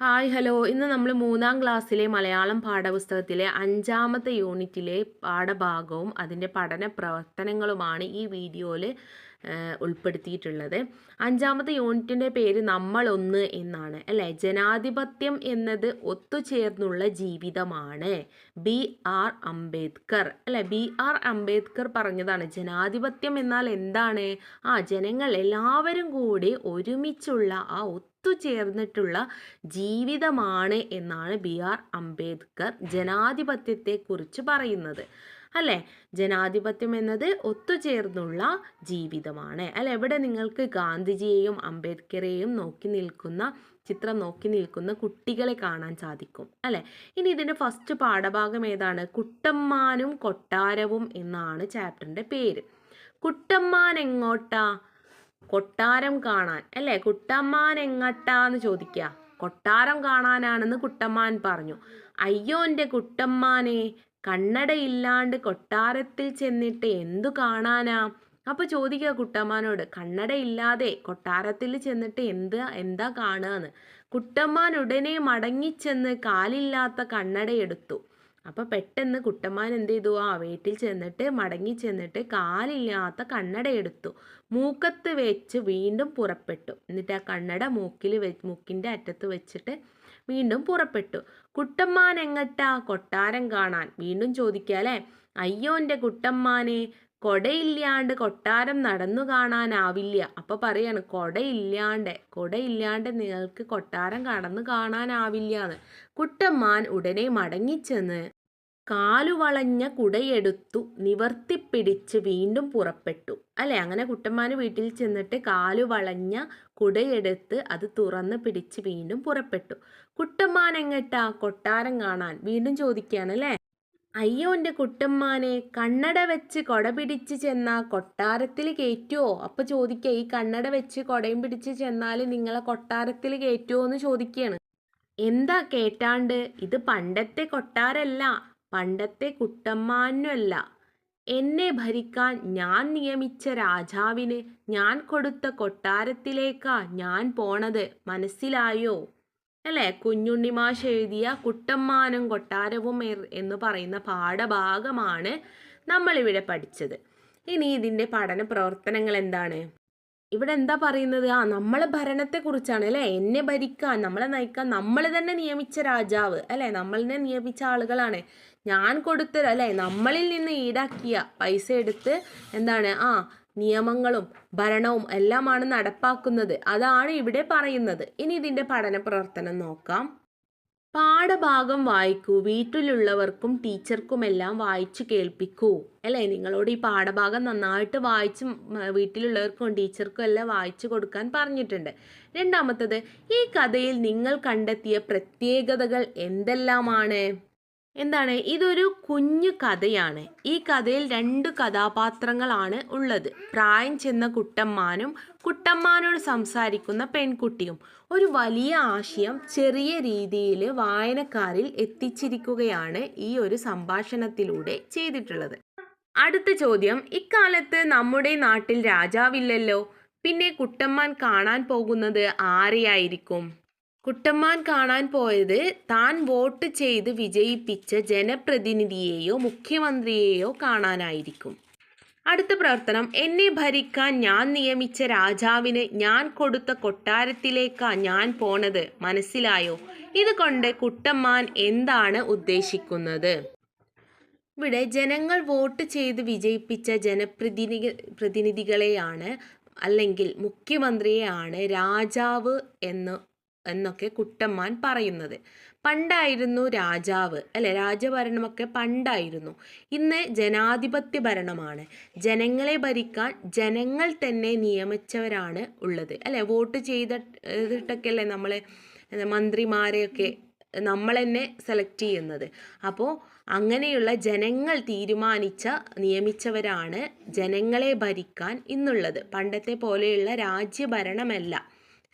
Hi hello. ഇന്ന് നമ്മൾ മൂന്നാം ക്ലാസ്സിലെ മലയാളം പാഠപുസ്തകത്തിലെ അഞ്ചാമത്തെ യൂണിറ്റിലെ പാഠഭാഗവും അതിന്റെ പഠന പ്രവർത്തനങ്ങളുമാണ് ഈ വീഡിയോയിൽ ഉൾപ്പെടുത്തിയിട്ടുള്ളത്. അഞ്ചാമത്തെ യൂണിറ്റിന്റെ പേര് നമ്മളൊന്ന് എന്നാണ് അല്ലേ? ജനാധിപത്യം എന്നത് ഒത്തുചേർന്നുള്ള ജീവിതമാണ്. ബി ആർ അംബേദ്കർ അല്ലേ? ബി ആർ അംബേദ്കർ പറഞ്ഞതാണ് ജനാധിപത്യം എന്നാൽ എന്താണ്? ആ ജനങ്ങൾ എല്ലാവരും കൂടി ഒരുമിച്ചുള്ള ആ ഒത്തുചേർന്നിട്ടുള്ള ജീവിതമാണ് എന്നാണ് ബി ആർ അംബേദ്കർ ജനാധിപത്യത്തെ കുറിച്ച് പറയുന്നത്. അല്ലേ? ജനാധിപത്യം എന്നത് ഒത്തുചേർന്നുള്ള ജീവിതമാണ്. അല്ലെ? ഇവിടെ നിങ്ങൾക്ക് ഗാന്ധിജിയെയും അംബേദ്കറെയും നോക്കി നിൽക്കുന്ന ചിത്രം നോക്കി നിൽക്കുന്ന കുട്ടികളെ കാണാൻ സാധിക്കും. അല്ലെ? ഇനി ഇതിന്റെ ഫസ്റ്റ് പാഠഭാഗം ഏതാണ്? കുട്ടമ്മാനും കൊട്ടാരവും എന്നാണ് ചാപ്റ്ററിന്റെ പേര്. കുട്ടമ്മാൻ എങ്ങോട്ടാ? കൊട്ടാരം കാണാൻ അല്ലേ? കുട്ടമ്മാൻ എങ്ങട്ടാന്ന് ചോദിക്ക? കൊട്ടാരം കാണാനാണെന്ന് കുട്ടമ്മാൻ പറഞ്ഞു. അയ്യോ എന്റെ കുട്ടമ്മാനെ കണ്ണടയില്ലാണ്ട് കൊട്ടാരത്തിൽ ചെന്നിട്ട് എന്തു കാണാനാ? അപ്പൊ ചോദിക്കുക കുട്ടമ്മാനോട് കണ്ണടയില്ലാതെ കൊട്ടാരത്തിൽ ചെന്നിട്ട് എന്താ എന്താ കാണുകയെന്ന് കുട്ടമ്മാൻ ഉടനെ മടങ്ങിച്ചെന്ന് കാലില്ലാത്ത കണ്ണട എടുത്തു. അപ്പോൾ പെട്ടെന്ന് കുട്ടന്മാൻ എന്ത് ചെയ്തു? ആ വീട്ടിൽ ചെന്നിട്ട് മടങ്ങി ചെന്നിട്ട് കാലില്ലാത്ത കണ്ണട എടുത്തു. മൂക്കത്ത് വെച്ച് വീണ്ടും പുറപ്പെട്ടു. എന്നിട്ട് ആ കണ്ണട മൂക്കിൽ വെ മൂക്കിന്റെ അറ്റത്ത് വെച്ചിട്ട് വീണ്ടും പുറപ്പെട്ടു. കുട്ടമ്മാൻ എങ്ങട്ടാ കൊട്ടാരം കാണാൻ? വീണ്ടും ചോദിക്കാല്ലേ അയ്യോ എന്റെ കുട്ടമ്മാനെ കൊടയില്ലാണ്ട് കൊട്ടാരം നടന്നു കാണാനാവില്ല. അപ്പൊ പറയാണ് കൊടയില്ലാണ്ട് കൊടയില്ലാണ്ട് നിങ്ങൾക്ക് കൊട്ടാരം കടന്നു കാണാനാവില്ല എന്ന് കുട്ടമ്മാൻ ഉടനെ മടങ്ങിച്ചെന്ന് കാലുവളഞ്ഞ കുടയെടുത്തു നിവർത്തിപ്പിടിച്ച് വീണ്ടും പുറപ്പെട്ടു. അല്ലെ? അങ്ങനെ കുട്ടമ്മാന് വീട്ടിൽ ചെന്നിട്ട് കാലുവളഞ്ഞ കുടയെടുത്ത് അത് തുറന്ന് പിടിച്ച് വീണ്ടും പുറപ്പെട്ടു. കുട്ടമ്മാൻ എങ്ങട്ടാ കൊട്ടാരം കാണാൻ? വീണ്ടും ചോദിക്കുകയാണ് അല്ലേ? അയ്യോ എന്റെ കുട്ടമ്മാനെ കണ്ണട വെച്ച് കൊട പിടിച്ച് ചെന്ന കൊട്ടാരത്തിൽ കയറ്റുമോ അപ്പൊ ചോദിക്കുക ഈ കണ്ണട വെച്ച് കൊടയും പിടിച്ച് ചെന്നാൽ നിങ്ങളെ കൊട്ടാരത്തിൽ കയറ്റുമോ എന്ന് ചോദിക്കുകയാണ് എന്താ കേട്ടാണ്ട്? ഇത് പണ്ടത്തെ കൊട്ടാരല്ല പണ്ടത്തെ കുട്ടമ്മാനുമല്ല എന്നെ ഭരിക്കാൻ ഞാൻ നിയമിച്ച രാജാവിന് ഞാൻ കൊടുത്ത കൊട്ടാരത്തിലേക്കാ ഞാൻ പോണത്. മനസ്സിലായോ? അല്ലേ? കുഞ്ഞുണ്ണിമാഷ് എഴുതിയ കുട്ടമ്മാനും കൊട്ടാരവും എന്ന് പറയുന്ന പാഠഭാഗമാണ് നമ്മളിവിടെ പഠിച്ചത്. ഇനി ഇതിന്റെ പഠന പ്രവർത്തനങ്ങൾ എന്താണ്? ഇവിടെ എന്താ പറയുന്നത്? ആ നമ്മളെ ഭരണത്തെക്കുറിച്ചാണ് അല്ലേ? എന്നെ ഭരിക്കാൻ നമ്മളെ നയിക്കാൻ നമ്മൾ തന്നെ നിയമിച്ച രാജാവ് അല്ലേ? നമ്മളിനെ നിയമിച്ച ആളുകളാണ്. ഞാൻ കൊടുത്തത് അല്ലേ? നമ്മളിൽ നിന്ന് ഈടാക്കിയ പൈസ എടുത്ത് എന്താണ്? ആ നിയമങ്ങളും ഭരണവും എല്ലാമാണ് നടപ്പാക്കുന്നത്. അതാണ് ഇവിടെ പറയുന്നത്. ഇനി ഇതിന്റെ പഠന പ്രവർത്തനം നോക്കാം. പാഠഭാഗം വായിക്കൂ. വീട്ടിലുള്ളവർക്കും ടീച്ചർക്കുമെല്ലാം വായിച്ചു കേൾപ്പിക്കൂ. അല്ലേ? നിങ്ങളോട് ഈ പാഠഭാഗം നന്നായിട്ട് വായിച്ച് വീട്ടിലുള്ളവർക്കും ടീച്ചർക്കും എല്ലാം വായിച്ചു കൊടുക്കാൻ പറഞ്ഞിട്ടുണ്ട്. രണ്ടാമത്തത് ഈ കഥയിൽ നിങ്ങൾ കണ്ടെത്തിയ പ്രത്യേകതകൾ എന്തെല്ലാമാണ്? എന്താണ്? ഇതൊരു കുഞ്ഞു കഥയാണ്. ഈ കഥയിൽ രണ്ട് കഥാപാത്രങ്ങളാണ് ഉള്ളത്. പ്രായം ചെന്ന കുട്ടമ്മാനും കുട്ടമ്മാനോട് സംസാരിക്കുന്ന പെൺകുട്ടിയും. ഒരു വലിയ ആശയം ചെറിയ രീതിയിൽ വായനക്കാരിൽ എത്തിച്ചിരിക്കുകയാണ് ഈ ഒരു സംഭാഷണത്തിലൂടെ ചെയ്തിട്ടുള്ളത്. അടുത്ത ചോദ്യം. ഇക്കാലത്ത് നമ്മുടെ നാട്ടിൽ രാജാവില്ലല്ലോ. പിന്നെ കുട്ടമ്മാൻ കാണാൻ പോകുന്നത് ആരെയായിരിക്കും? കുട്ടമ്മാൻ കാണാൻ പോയത് താൻ വോട്ട് ചെയ്ത് വിജയിപ്പിച്ച ജനപ്രതിനിധിയെയോ മുഖ്യമന്ത്രിയെയോ കാണാനായിരിക്കും. അടുത്ത പ്രവർത്തനം എന്നെ ഭരിക്കാൻ ഞാൻ നിയമിച്ച രാജാവിന് ഞാൻ കൊടുത്ത കൊട്ടാരത്തിലേക്കാ ഞാൻ പോണത്. മനസ്സിലായോ? ഇതുകൊണ്ട് കുട്ടമ്മാൻ എന്താണ് ഉദ്ദേശിക്കുന്നത്? ഇവിടെ ജനങ്ങൾ വോട്ട് ചെയ്ത് വിജയിപ്പിച്ച ജനപ്രതിനിധി പ്രതിനിധികളെയാണ് അല്ലെങ്കിൽ മുഖ്യമന്ത്രിയെയാണ് രാജാവ് എന്ന് എന്നൊക്കെ കുട്ടമ്മാൻ പറയുന്നത്. പണ്ടായിരുന്നു രാജാവ് അല്ലെ രാജഭരണമൊക്കെ പണ്ടായിരുന്നു. ഇന്ന് ജനാധിപത്യ ഭരണമാണ്. ജനങ്ങളെ ഭരിക്കാൻ ജനങ്ങൾ തന്നെ നിയമിച്ചവരാണ് ഉള്ളത്. അല്ലെ വോട്ട് ചെയ്തിട്ടൊക്കെ അല്ലേ നമ്മൾ മന്ത്രിമാരെയൊക്കെ നമ്മൾ തന്നെ സെലക്ട് ചെയ്യുന്നത്. അപ്പോൾ അങ്ങനെയുള്ള ജനങ്ങൾ തീരുമാനിച്ച നിയമിച്ചവരാണ് ജനങ്ങളെ ഭരിക്കാൻ ഇന്നുള്ളത്. പണ്ടത്തെ പോലെയുള്ള രാജ്യഭരണമല്ല.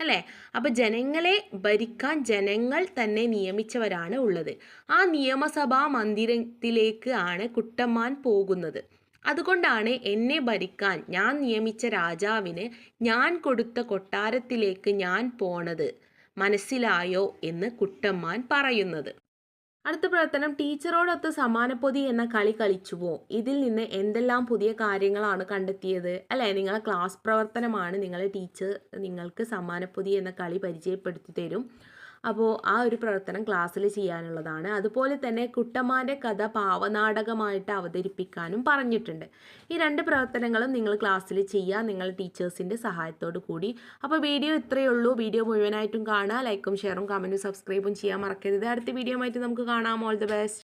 അല്ലേ? അപ്പോൾ ജനങ്ങളെ ഭരിക്കാൻ ജനങ്ങൾ തന്നെ നിയമിച്ചവരാണ് ഉള്ളത്. ആ നിയമസഭാ മന്ദിരത്തിലേക്ക് ആണ് കുട്ടമ്മാൻ പോകുന്നത്. അതുകൊണ്ടാണ് എന്നെ ഭരിക്കാൻ ഞാൻ നിയമിച്ച രാജാവിന് ഞാൻ കൊടുത്ത കൊട്ടാരത്തിലേക്ക് ഞാൻ പോണത് മനസ്സിലായോ എന്ന് കുട്ടമ്മാൻ പറയുന്നത്. അടുത്ത പ്രവർത്തനം ടീച്ചറോടൊത്ത് സമാനപ്പൊതി എന്ന കളി കളിച്ചുവോ? ഇതിൽ നിന്ന് എന്തെല്ലാം പുതിയ കാര്യങ്ങളാണ് കണ്ടെത്തിയത്? അല്ലെ? നിങ്ങളെ ക്ലാസ് പ്രവർത്തനമാണ് നിങ്ങളെ ടീച്ചർ നിങ്ങൾക്ക് സമാനപ്പൊതി എന്ന കളി പരിചയപ്പെടുത്തി തരും. അപ്പോൾ ആ ഒരു പ്രവർത്തനം ക്ലാസ്സിൽ ചെയ്യാനുള്ളതാണ്. അതുപോലെ തന്നെ കുട്ടമാന്റെ കഥ പാവനാടകമായിട്ട് അവതരിപ്പിക്കാനും പറഞ്ഞിട്ടുണ്ട്. ഈ രണ്ട് പ്രവർത്തനങ്ങളും നിങ്ങൾ ക്ലാസ്സിൽ ചെയ്യുക നിങ്ങൾ ടീച്ചേഴ്സിന്റെ സഹായത്തോടു കൂടി. അപ്പോൾ വീഡിയോ ഇത്രയേ ഉള്ളൂ. വീഡിയോ മുഴുവനായിട്ടും കാണുക. ലൈക്കും ഷെയറും കമന്റും സബ്സ്ക്രൈബും ചെയ്യാൻ മറക്കരുത്. അടുത്ത വീഡിയോ ആയിട്ട് നമുക്ക് കാണാം. All the best